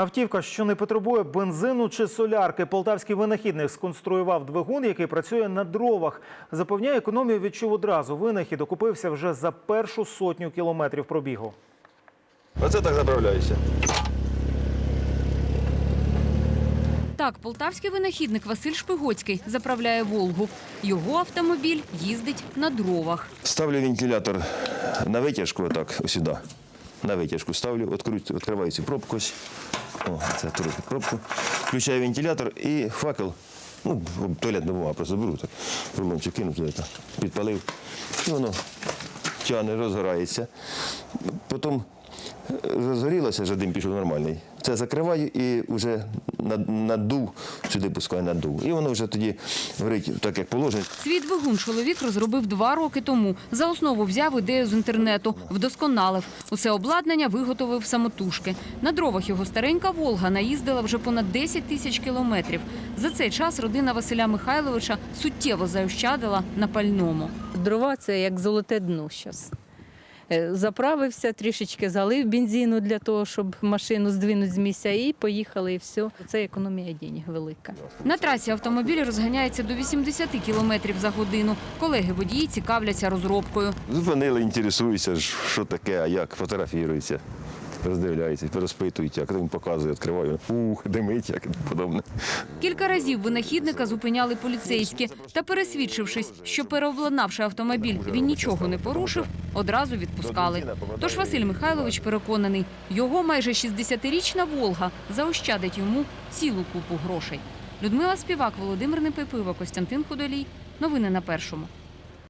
Автівка, що не потребує бензину чи солярки. Полтавський винахідник сконструював двигун, який працює на дровах. Запевняє, економію відчув одразу. Винахід окупився вже за першу сотню кілометрів пробігу. Оце так заправляюся. Так, полтавський винахідник Василь Шпигоцький заправляє Волгу. Його автомобіль їздить на дровах. Ставлю вентилятор на витяжку, отак, ось сюди. На витяжку ставлю, відкриваю цю пробку ось. О, це пробку. Включаю вентилятор і факел. Ну, туалетну бумагу просто беру так. Рулончик кинув туди, підпалив. І воно тягне, розгорається. Потім розгорілося, вже дим пішов нормальний. Це закриваю і вже надув, сюди пускаю надув. І воно вже тоді горить так, як положено. Свій двигун чоловік розробив два роки тому. За основу взяв ідею з інтернету, вдосконалив. Усе обладнання виготовив самотужки. На дровах його старенька Волга наїздила вже понад 10 тисяч кілометрів. За цей час родина Василя Михайловича суттєво заощадила на пальному. Дрова це як золоте дно зараз. Заправився, трішечки залив бензину для того, щоб машину здвинути з місця, і поїхали, і все. Це економія денег велика. На трасі автомобіль розганяється до 80 кілометрів за годину. Колеги водії цікавляться розробкою. Зупинили, інтересуються, ж, що таке, а як, фотографіруються, роздивляються, розпитують, як він показує, відкриваю, ух, димить, як подобне. Кілька разів винахідника зупиняли поліцейські. Та пересвідчившись, що переобладнавши автомобіль, він нічого не порушив, одразу відпускали. Тож Василь Михайлович переконаний, його майже 60-річна Волга заощадить йому цілу купу грошей. Людмила Співак, Володимир Непипива, Костянтин Худолій. Новини на першому.